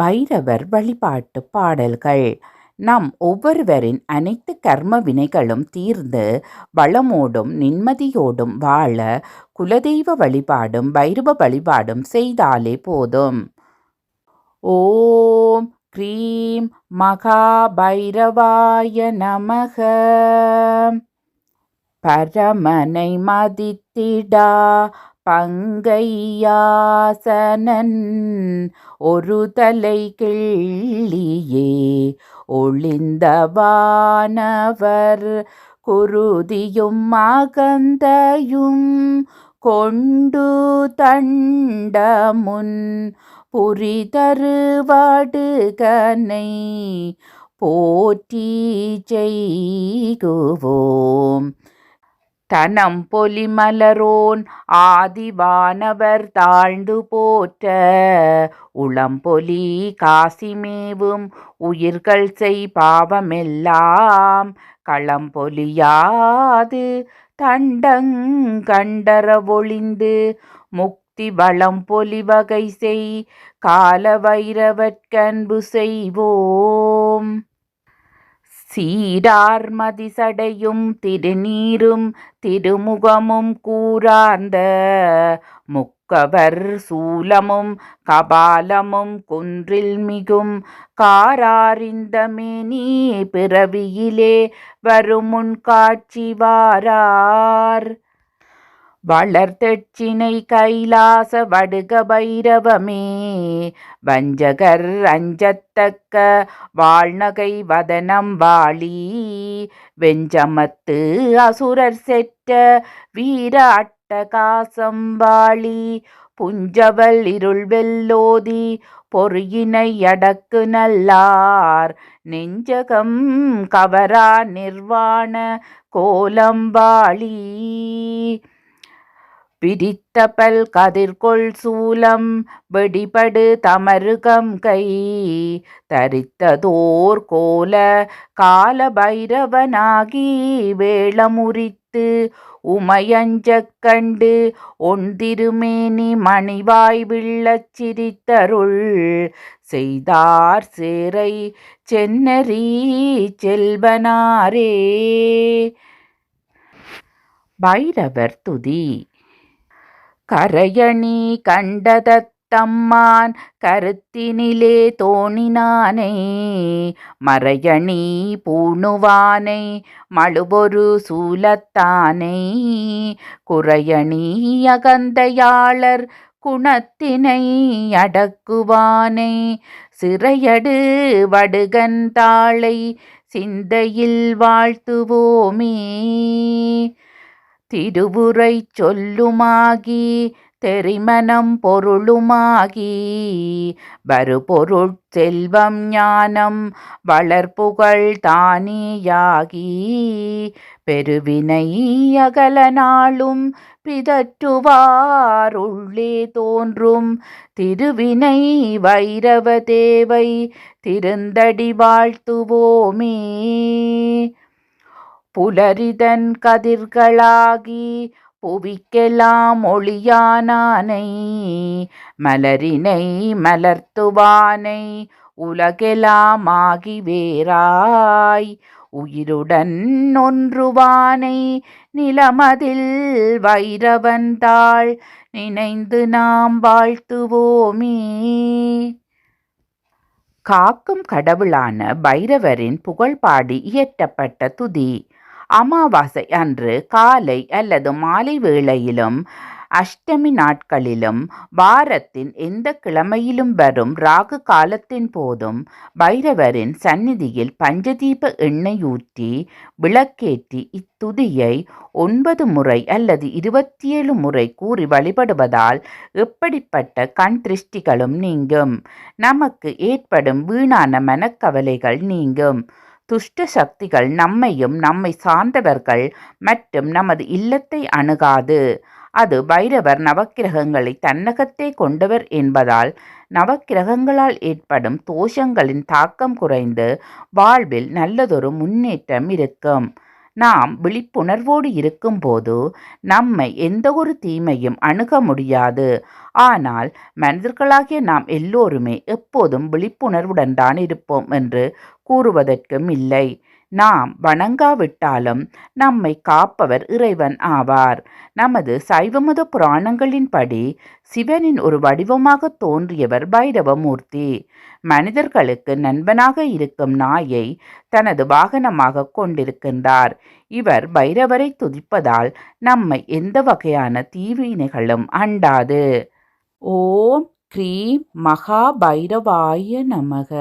பைரவர் வழிபாட்டு பாடல்கள். நம் ஒவ்வொருவரின் அனைத்து கர்ம வினைகளும் தீர்ந்து வளமோடும் நிம்மதியோடும் வாழ குலதெய்வ வழிபாடும் பைரவ வழிபாடும் செய்தாலே போதும். ஓம் க்ரீம் மகா பைரவாய நமக. பரமனை மதித்திடா பங்கையாசனன் ஒரு தலை கிள்ளியே ஒளிந்தவானவர் குருதியும் அகந்தையும் கொண்டு தண்டமுன் புரி தருவாடுகனை போற்றி செய்குவோம். தனம் பொலிமலரோன் ஆதிவானவர் தாழ்ந்து போற்ற உளம்பொலி காசிமேவும் உயிர்கள் செய் பாவமெல்லாம் களம்பொலியாது. தண்டங்கண்டரவொழிந்து முக்தி வளம் பொலிவகை செய் கால வைரவற்கன்பு செய்வோம். சீரார்மதி சடையும் திருநீரும் திருமுகமும் கூரார்ந்த முக்கவர் சூலமும் கபாலமும் குன்றில் மிகும் காராரிந்தமே நீ பிறவியிலே வருமுன் காட்சி வாரார். வளர்த்தெச்சினை கைலாச வடுக பைரவமே. வஞ்சகர் அஞ்சத்தக்க வாழ்நகை வதனம் வாளி வெஞ்சமத்து அசுரர் செற்ற வீர அட்டகாசம் வாளி புஞ்சவல் இருள் வெல்லோதி பொறியினை அடக்கு நல்லார். நெஞ்சகம் கவரா நிர்வாண கோலம்பாளி பிரித்தபல் கதிர்கொள் சூலம் வெடிபடு தமருகம் கை. தரித்ததோர் கோல கால பைரவனாகி வேளமுறித்து உமையஞ்சக் கண்டு ஒன்திருமேனி மணிவாய் விள்ளச் சிரித்தருள். செய்தார் சேரை சென்னரி செல்வனாரே. பைரவர் துதி கரையணி கண்டதத்தம்மான் கருத்தினிலே தோணினானை மறையணி பூணுவானை மழுபொரு சூலத்தானை குறையணி அகந்தையாளர் குணத்தினை அடக்குவானை சிறையடு வடுகன் தாளை சிந்தையில் வாழ்த்துவோமே. திருவுரை சொல்லுமாகி தெரிமனம் பொருளுமாகி. வருபொருட் செல்வம் ஞானம் வளர்ப்புகள் தானியாகி. பெருவினை அகல நாளும் பிதற்றுவார் உள்ளே தோன்றும் திருவினை வைரவ தேவை திருந்தடி வாழ்த்துவோமே. புலரிதன் கதிர்களாகி புவிக்கெல்லாம் ஒளியானானை. மலரினை மலர்த்துவானை உலகெல்லாம் ஆகி வேறாய் உயிருடன் ஒன்றுவானை நிலமதில் வைரவந்தாள் நினைந்து நாம் வாழ்த்துவோமே. காக்கும் கடவுளான பைரவரின் புகழ்பாடி இயற்றப்பட்ட துதி அமாவாசை அன்று காலை அல்லது மாலை வேளையிலும் அஷ்டமி நாட்களிலும் வாரத்தின் எந்த கிழமையிலும் வரும் ராகு காலத்தின் போதும் பைரவரின் சந்நிதியில் பஞ்சதீப எண்ணெய் ஊற்றி விளக்கேற்றி இத்துதியை ஒன்பது முறை அல்லது இருபத்தி ஏழு முறை கூறி வழிபடுவதால் எப்படிப்பட்ட கண் திருஷ்டிகளும் நீங்கும். நமக்கு ஏற்படும் வீணான மனக்கவலைகள் நீங்கும். துஷ்ட சக்திகள் நம்மையும் நம்மை சார்ந்தவர்கள் மற்றும் நமது இல்லத்தை அணுகாது. அது பைரவர் நவக்கிரகங்களை தன்னகத்தே கொண்டவர் என்பதால் நவக்கிரகங்களால் ஏற்படும் தோஷங்களின் தாக்கம் குறைந்து வாழ்வில் நல்லதொரு முன்னேற்றம் இருக்கும். நாம் விழிப்புணர்வோடு இருக்கும்போது நம்மை எந்த ஒரு தீமையும் அணுக முடியாது. ஆனால் மனிதர்களாகிய நாம் எல்லோருமே எப்போதும் விழிப்புணர்வுடன் தான் இருப்போம் என்று கூறுவதற்கும் இல்லை. நாம் வணங்காவிட்டாலும் நம்மை காப்பவர் இறைவன் ஆவார். நமது சைவமத புராணங்களின்படி சிவனின் ஒரு வடிவமாக தோன்றியவர் பைரவமூர்த்தி. மனிதர்களுக்கு நண்பனாக இருக்கும் நாயை தனது வாகனமாக கொண்டிருக்கின்றார். இவர் பைரவரை துதிப்பதால் நம்மை எந்த வகையான தீவினைகளும் அண்டாது. ஓம் க்ரீம் மகா பைரவாய நமக.